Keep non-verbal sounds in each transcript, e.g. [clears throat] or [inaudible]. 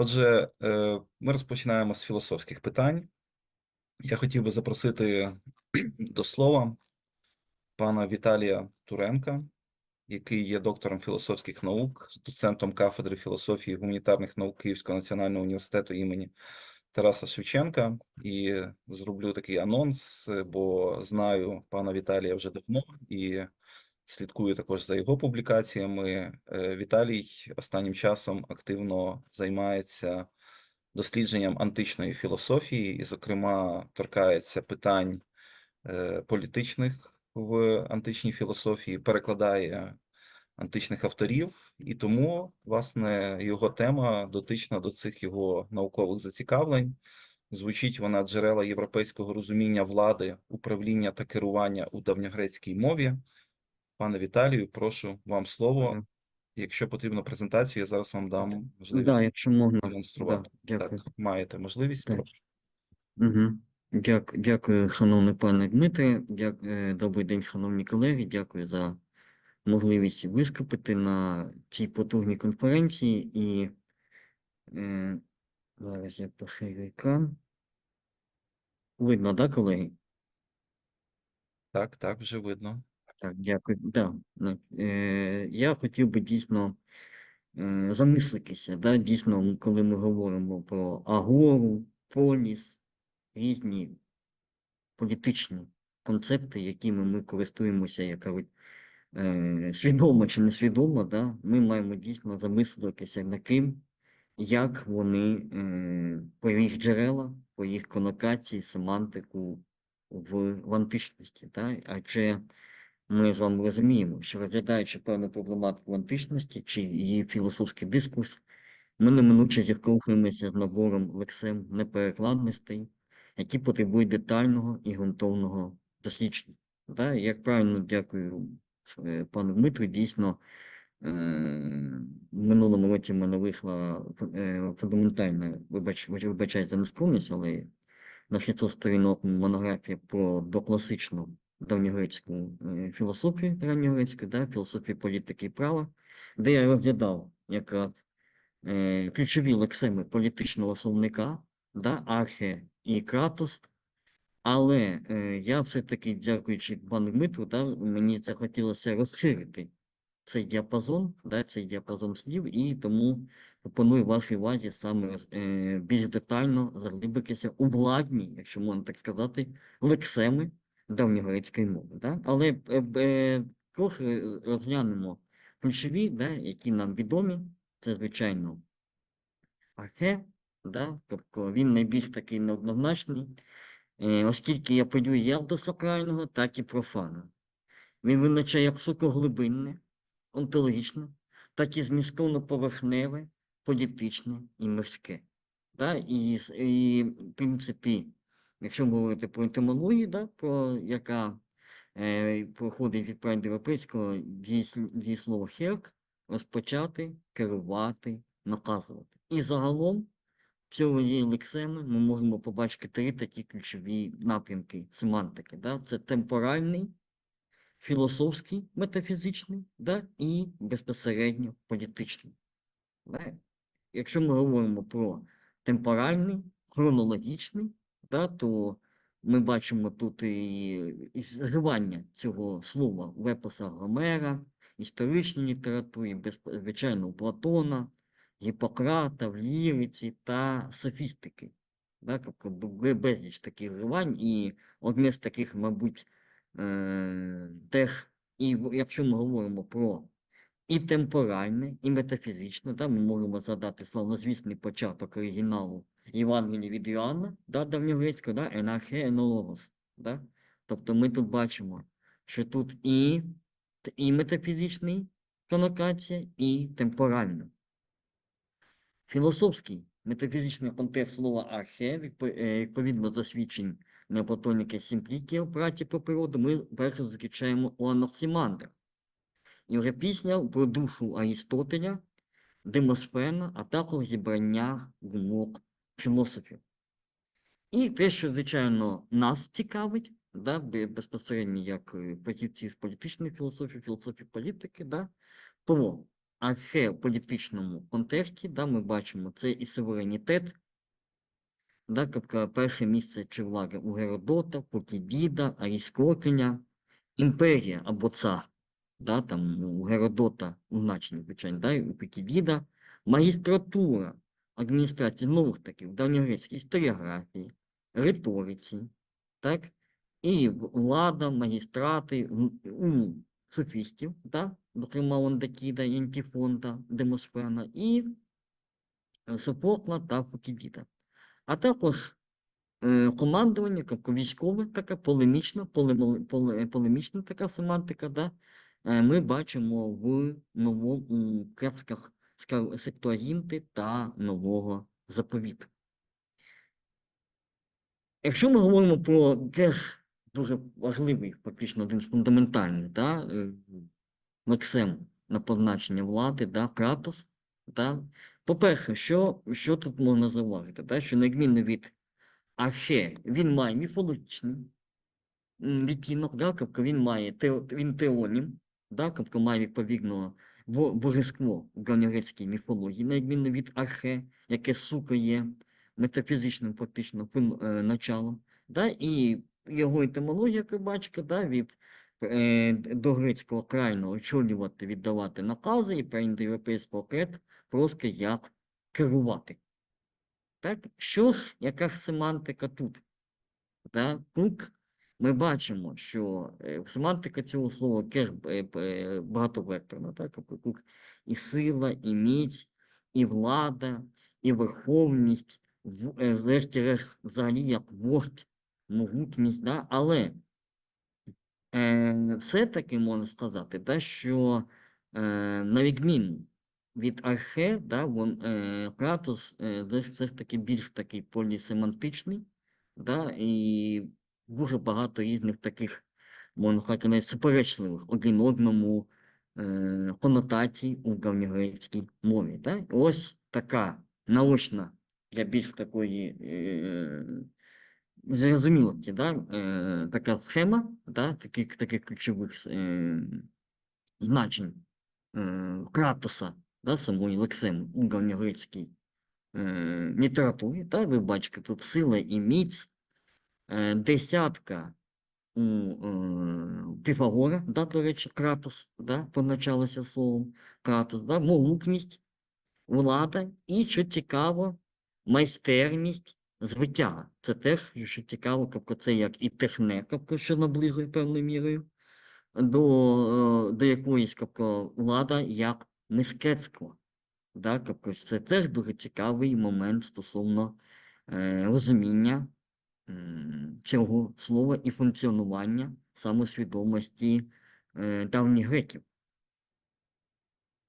Отже, е, ми розпочинаємо з філософських питань. Я хотів би запросити [clears throat] до слова пана Віталія Туренка, який є доктором філософських наук, доцентом кафедри філософії і гуманітарних наук Київського національного університету імені Тараса Шевченка. І зроблю такий анонс, е, бо знаю пана Віталія вже давно і слідкую також за його публікаціями. Е, Віталій останнім часом активно займається дослідженням античної філософії, і, зокрема, торкається питань е, політичних в античній філософії, перекладає античних авторів, і тому, власне, його тема дотична до цих його наукових зацікавлень. Звучить вона джерела європейського розуміння влади, управління та керування у давньогрецькій мові. Пане Віталію, прошу вам слово. Якщо потрібно презентацію, я зараз вам дам можливість Да, якщо можна. демонструвати. Да, дякую. Так, маєте можливість. Так. прошу. Угу. Дяк, дякую, шановний пане Дмитре. Дяк, е, добрий день, шановні колеги. Дякую за можливість виступити на цій потужній конференції. І е, зараз я поширю екран. Видно, да, колеги? Так, так, вже видно. Так, дякую. Да. ну, Е, я хотів би дійсно е, замислитися, да, дійсно, коли ми говоримо про агору, поліс, різні політичні концепти, якими ми користуємося, як кажуть, е, свідомо чи несвідомо, да, ми маємо дійсно замислитися над тим, як вони е, по їх джерела, по їх конотації, семантику в, в античності. Да? Адже ми з вами розуміємо, що розглядаючи певну проблематику античності чи її філософський дискурс, ми неминуче зіткнемося з набором лексем неперекладностей, які потребують детального і ґрунтовного дослідження. Да? Як правильно дякую е, пану Дмитру, дійсно е, в минулому році в мене вийшла е, фундаментальна, вибач, вибачайте нескромність, але на 600 сторінок монографія про докласичну давньогрецьку е, філософію ранньогрецьку, да, філософію політики і права, де я розглядав якраз е, ключові лексеми політичного словника, да, архе і кратос. Але е, я все-таки, дякуючи пану Дмитру, да, мені захотілося розширити цей діапазон, да, цей діапазон слів, і тому пропоную вашій увазі саме е, більш детально заглибитися у владні, якщо можна так сказати, лексеми давньогрецької мови. Да? Але е, е, трохи розглянемо ключові, да, які нам відомі. Це, звичайно, архе, да? тобто він найбільш такий неоднозначний, е, оскільки я подію як до сакрального, так і профану. Він визначає як сукоглибинне, онтологічне, так і змістовно-поверхневе, політичне і мирське. Да? І, і, в принципі, якщо говорити про етимологію, да, про яка е, проходить від правильно-європейського дієслів- «херк» – розпочати, керувати, наказувати. І загалом цієї лексеми ми можемо побачити три такі ключові напрямки семантики. Да? Це темпоральний, філософський, метафізичний, да? і безпосередньо політичний. Якщо ми говоримо про темпоральний, хронологічний, да, то ми бачимо тут і, зривання цього слова в епосах Гомера, історичній літературі, звичайно, у Платона, Гіппократа, в ліриці та софістики. Да, тобто безліч таких зривань, і одне з таких, мабуть, е, тех, і якщо ми говоримо про і темпоральне, і метафізичне, да, ми можемо згадати славнозвісний початок оригіналу Євангелія від Іоанна, да, давньогрецького, да, енархе енологос. Да? Тобто ми тут бачимо, що тут і, і метафізичний конотація, і темпоральна. Філософський метафізичний контекст слова архе, е, відповідно до свідчень неоплатоніки Сімплікія в праці про природу, ми перше зустрічаємо у. І вже після про душу Арістотеля, Демосфена, а також зібрання думок філософів. І те, що, звичайно, нас цікавить, да, безпосередньо як е, фахівців політичної філософії, філософії політики, да, то архе в політичному контексті, да, ми бачимо, це і суверенітет, да, тобто перше місце чи влада у Геродота, Покідіда, Арістотеля, імперія або цар, да, там у Геродота у значенні, звичайно, да, у Покідіда, магістратура, адміністрація, знову ж таки, в давньогрецькій історіографії, риториці, так, і влада, магістрати у софістів, да, зокрема Лондакіда, і Антіфонта, Демосфена, і е, Софокла та Фукідіда. А також е, командування, тобто військове, така полемічна, полемічна така семантика, да, е, ми бачимо в новому у кесках Септуагінти та Нового Заповіту. Якщо ми говоримо про теж дуже важливий, фактично один з фундаментальних, да, лексем на позначення влади, да, кратос, да. По-перше, що, що тут можна зауважити? Да, що відміну від архе, він має міфологічний відтінок, да, тобто він має він теонім, да, тобто має відповідно божество в давньогрецькій міфології, на відміну від архе, яке сука є метафізичним фактично е, началом, да, і його етимологія, бачите, да, від е, до грецького крайно очолювати, віддавати накази, і про індоєвропейського крет просто як керувати. Так, що ж, яка ж семантика тут? Да? Тут ми бачимо, що е, семантика цього слова теж е, е, багатовекторна, так? Тобто і сила, і міць, і влада, і верховність, врешті-решт, взагалі як вождь, могутність, да? але е, все-таки можна сказати, да, що е, на відміну від архе, да, вон, е, Кратос е, все ж таки більш такий полісемантичний, да, і дуже багато різних таких, можна сказати, навіть суперечливих один одному е, конотацій у давньогрецькій мові. Да? Ось така наочна для більш такої е, зрозумілості, да? е, така схема да? таких, таких ключових е, значень е, Кратоса, да? самої лексеми у давньогрецькій е, літературі. Да? Ви бачите, тут сила і міць, десятка у е, Піфагора, да, до речі, Кратос, да, позначалося словом Кратос, да, могутність, влада і, що цікаво, майстерність звиття. Це теж, що цікаво, тобто це як і техне, тобто, що наближує певною мірою до, е, до якоїсь тобто, влада як мистецтво. Да, тобто це теж дуже цікавий момент стосовно е, розуміння цього слова і функціонування самосвідомості е, давніх греків.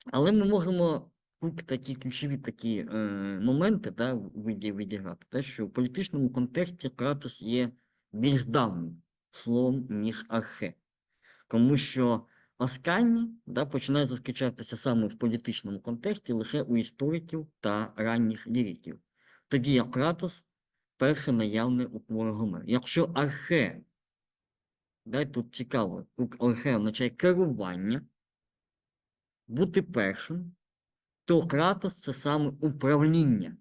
Але ми можемо тут такі ключові такі е, моменти да, відіграти, те, що в політичному контексті Кратос є більш давнім словом, ніж архе. Тому що останнє да, починає зустрічатися саме в політичному контексті лише у істориків та ранніх ліриків. Тоді як Кратос перше наявне у творі Гомера. Якщо архе, да, тут цікаво, тут архе означає керування, бути першим, то Кратос це саме управління.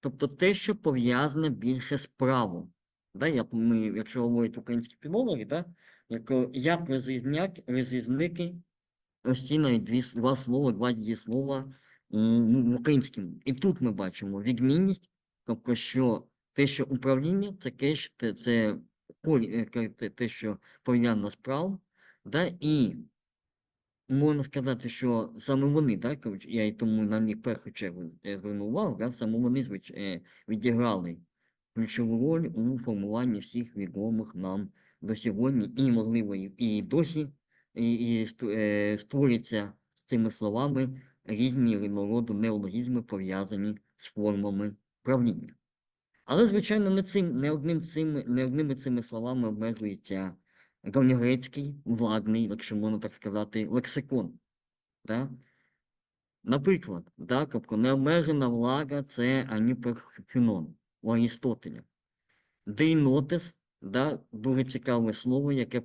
Тобто те, що пов'язане більше з правом. Да, як ми, якщо говорять українські філологи, да, як, як розрізняк, розрізнити ось дві, два слова, два дієслова в українському. І тут ми бачимо відмінність, тобто, що те, що управління, це що- це, те, що пов'язано з правом, да, і можна сказати, що саме вони, коротше, я і тому на них першу чергу е, звернув увагу, да, саме вони звич, е, відіграли ключову роль у формуванні всіх відомих нам до сьогодні, і, можливо, і, досі і, і е, створюються з цими словами різні роду неологізми, пов'язані з формами правління. Але, звичайно, не цим, не одним цим, не одними цими словами обмежується давньогрецький владний, якщо можна так сказати, лексикон. Да? Наприклад, да, тобто необмежена влада це аніперфінон у Арістотеля. Дейнотес, да, дуже цікаве слово, яке,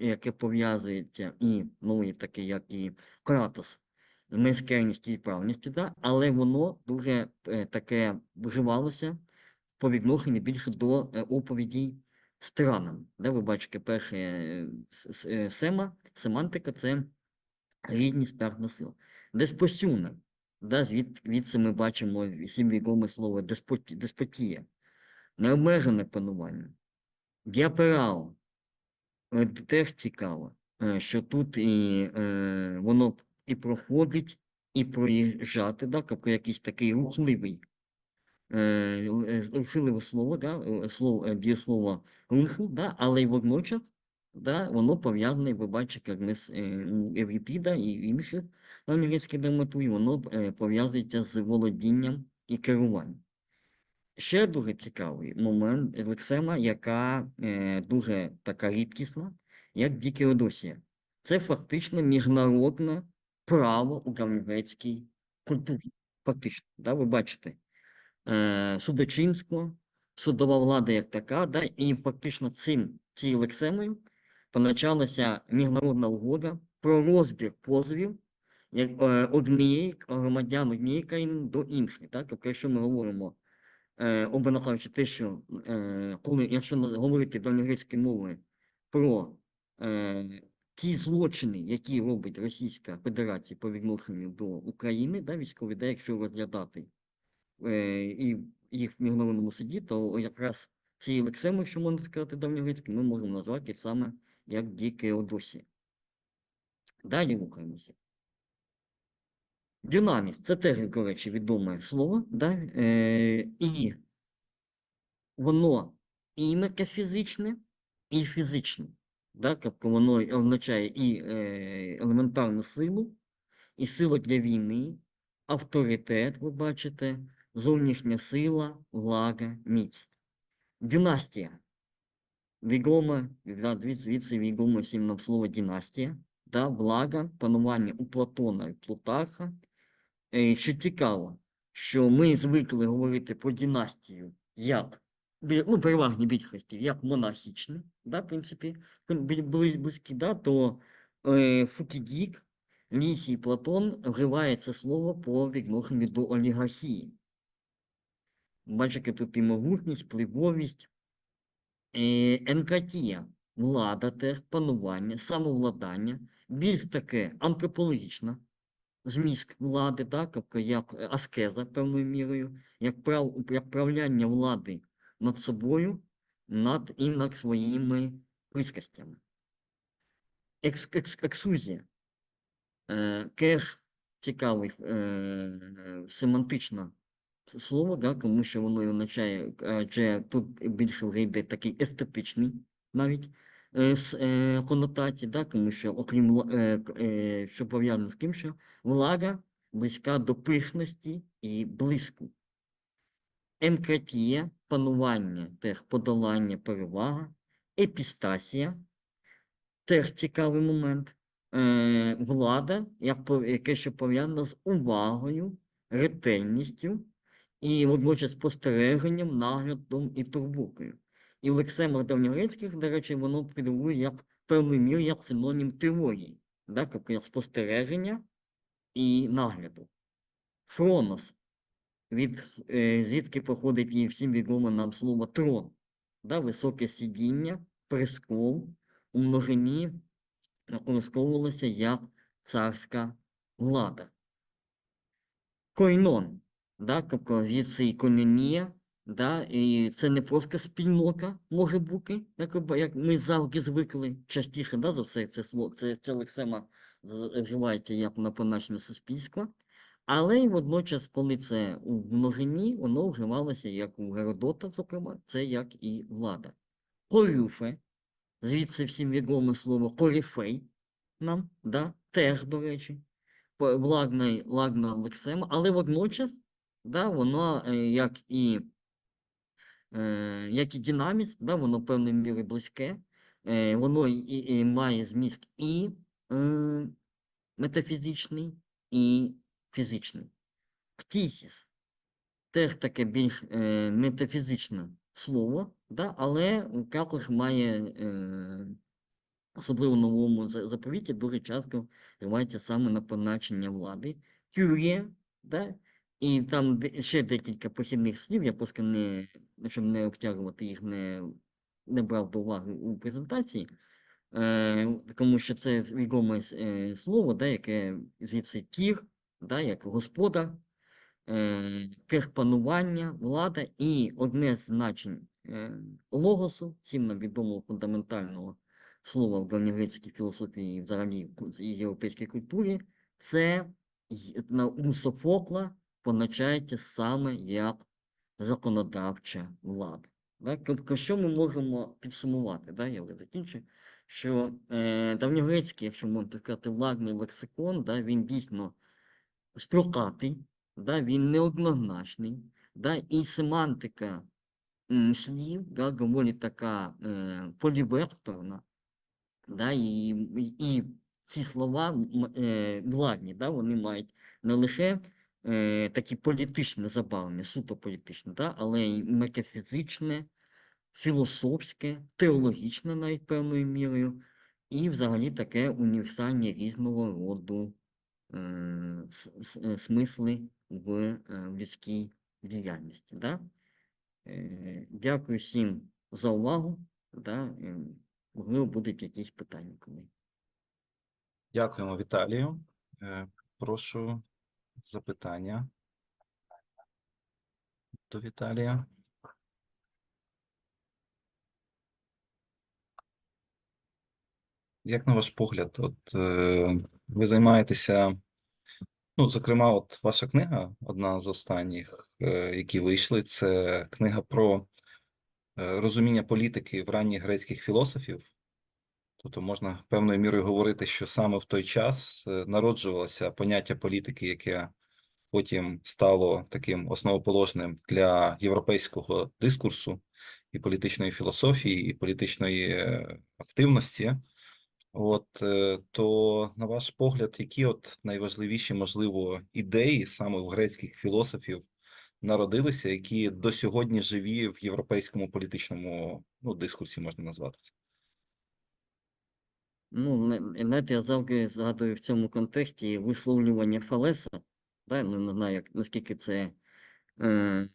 яке пов'язується і, ну, і таке, як і кратос, майстерністю і правильністю, да, але воно дуже е, таке вживалося по відношенню більше до е, оповідей странам. Да, ви бачите, перше е, е, сема, семантика це рідність та сила. Деспосюна, да, звід, звідси ми бачимо всім відоме слово деспоті, деспотія, необмежене панування, діаперао. Е, Теж цікаво, що тут і воно і проходить, і проїжджати, да, тобто якийсь такий рухливий, е, л- е, рухливе слово, да, е, слово, е, дієслово руху, да, але й водночас да, воно пов'язане, ви бачите, як ми з е, Еврипіда і інших англійських драматургій, воно е, пов'язується з володінням і керуванням. Ще дуже цікавий момент лексема, яка е, дуже така рідкісна, як дікеодосія. Це фактично міжнародне право у давньогрецькій культурі. Фактично, да, ви бачите, е, судочинство, судова влада як така, да, і фактично цим, цією лексемою почалася міжнародна угода про розбір позовів як, е, однієї громадян однієї країни до іншої. Так? Тобто, якщо ми говоримо е, кажучи, те, що е, коли, якщо говорити давньогрецькою мовою про е, ті злочини, які робить Російська Федерація по відношенню до України, да, військові, да, якщо розглядати і їх в міжнародному суді, то якраз цією лексемою, що можна сказати давньогрецькою, ми можемо назвати саме як дікеодосія. Далі рухаємося. Динаміст це теж, до речі, відоме слово, да? е, і воно і метафізичне, і фізичне. Да? Тобто воно означає і е, елементарну силу, і силу для війни, авторитет, ви бачите, зовнішня сила, влага, міць. Да, звід- звідси відомо всім слово династія, да? влага, панування у Платона і Плутарха. Е, Що цікаво, що ми звикли говорити про династію як, ну, переважній більшості, як монархічну, да, в принципі, були близькі, да, то е, Фукідік, Лісій Платон вживає це слово по відношенню до олігархії. Бачите, тут і могутність, впливовість, е, енкратія, влада теж, панування, самовладання, більш таке антропологічна, зміст влади, так, тобто як аскеза певною мірою, як, прав, як правляння влади над собою, над і над своїми прискастями. Екс, екс, ексузія. Е, теж цікаве е, семантичне слово, да, тому що воно означає, адже тут більше вже йде такий естетичний навіть е, с- е, конотації, да, тому що окрім е, е, що пов'язано з тим, що влага близька до пишності і блиску. Емкратія, панування, теж подолання, перевага, епістасія, теж цікавий момент. Е, влада, як, яке що пов'язано з увагою, ретельністю і водночас спостереженням, наглядом і турботою. І в лексемах давньогрецьких, до речі, воно підрахує як певною мірою як синонім теорії, да? тобто як спостереження і нагляду. Фронос, від, е, звідки походить і всім відоме нам слово трон, да? високе сидіння, престол, у множині використовувалося як царська влада. Койнон, да, тобто звідси і кононія, да, і це не просто спільнота може бути, як, як ми завжди звикли частіше, да, за все це слово, це, це лексема вживається як на позначення суспільства, але й водночас, коли це у множині, воно вживалося як у Геродота, зокрема, це як і влада. Корюфе, звідси всім відоме слово корифей нам, да, теж, до речі, владна лексема, але водночас, да, воно е, як і, е, як і динаміст, да, воно певною мірою близьке, е, воно і, і, має зміст і метафізичний, і фізичний. Ктісіс теж таке більш метафізичне слово, да, але також має особливо в новому заповіті, дуже часто вживається саме на позначення влади. Кюрє, да? І там ще декілька похідних слів, я просто не, щоб не обтягувати їх, не, не брав до уваги у презентації. Е, тому що це відоме е, слово, да, яке звідси кір, да, як господар, е, кех панування, влада, і одне з значень е, логосу, всім нам відомого фундаментального слова в давньогрецькій філософії взагалі в європейській культурі, це на у Софокла позначається саме як законодавча влада. Да? Тобто, що ми можемо підсумувати? Да? Я вже закінчу. Що е, давньогрецький, якщо можна сказати, владний лексикон, да, він дійсно строкатий, да, він неоднозначний, да, і семантика слів да, доволі така е, полівекторна, да, і, і ці слова е, владні, да, вони мають не лише е, такі політичне забавлення, суто політичне, да, але й метафізичне, філософське, теологічне навіть певною мірою, і взагалі таке універсальне різного роду е, е, смисли в, е, в людській діяльності. Да? Е, Дякую всім за увагу. Да? Можливо, будуть якісь питання. коли. Дякуємо, Віталію. Е, Прошу запитання до Віталія. Як на ваш погляд, от е, ви займаєтеся, ну, зокрема, от ваша книга, одна з останніх, е, які вийшли, це книга про е, розуміння політики в ранніх грецьких філософів. Тобто можна певною мірою говорити, що саме в той час е, народжувалося поняття політики, яке потім стало таким основоположним для європейського дискурсу і політичної філософії, і політичної е, активності. От е, то, на ваш погляд, які от найважливіші, можливо, ідеї саме в грецьких філософів народилися, які до сьогодні живі в європейському політичному ну, дискурсі, можна назвати це? Ну, знаєте, я завжди згадую в цьому контексті висловлювання Фалеса. Да? Ну, не знаю, як, наскільки це е,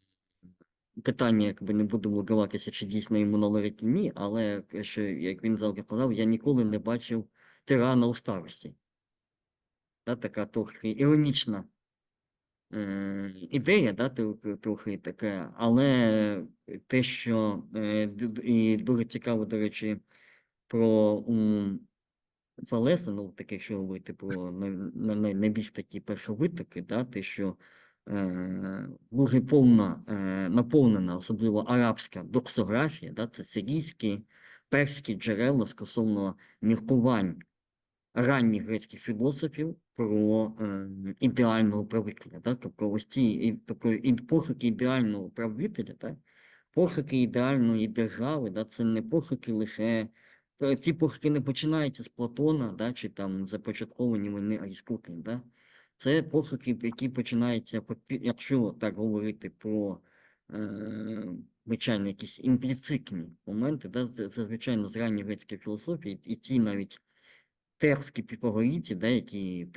питання, якби не будемо вдаватися, чи дійсно йому належить ні, але що, як він завжди казав, я ніколи не бачив тирана у старості. Да? Така трохи іронічна е, ідея, да, трохи, таке, але те, що е, і дуже цікаво, до речі, про м, Фалеса, ну, таке, якщо говорити про най, най- найбільш такі першовитоки, да, те, що е, дуже повна, е, наповнена, особливо арабська доксографія, да, це сирійські, перські джерела стосовно міркувань ранніх грецьких філософів про е, ідеального правителя. Да? Тобто ось ці і, тобто, пошуки ідеального правителя, да? пошуки ідеальної держави, да? це не пошуки лише. Ці пошуки не починаються з Платона, да? чи там започатковані вони Арістотелем. Да? Це пошуки, які починаються, якщо так говорити про звичайно, якісь імпліцитні моменти, да? це, звичайно з ранньої грецької філософії, і ті навіть текстські піфагорійці, да, які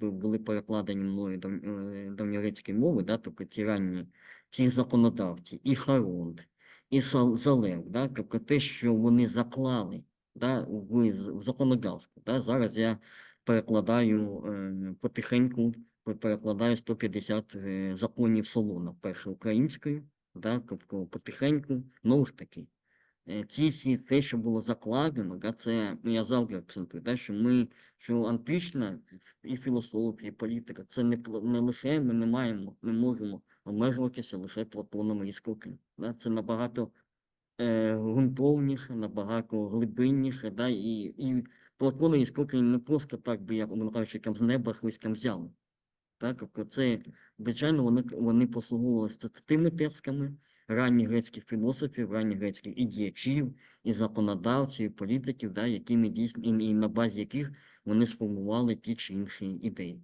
були перекладені мною дав, е, давньогрецької мови, да, тобто ці ранні ці законодавці, і Харонт, і Залев, да, тобто те, що вони заклали да, в, законодавство. Да. Зараз я перекладаю е, потихеньку, перекладаю 150 е, законів Солона, перше українською, да, тобто потихеньку, знову ж таки, е, ці всі те, що було закладено, да, це я завжди акцентую, да, що ми, що антична і філософія, і політика, це не, не лише ми не маємо, не можемо обмежуватися лише Платоном і Скоким. Да, це набагато е, ґрунтовніше, набагато глибинніше, да, і, і Платон і Скокин не просто так би, як воно там з неба хтось там взяли. Так, тобто це, звичайно, вони, вони послуговувалися тими текстами ранніх грецьких філософів, ранніх грецьких і діячів, і законодавців, і політиків, да, якими дійсно, і на базі яких вони сформували ті чи інші ідеї.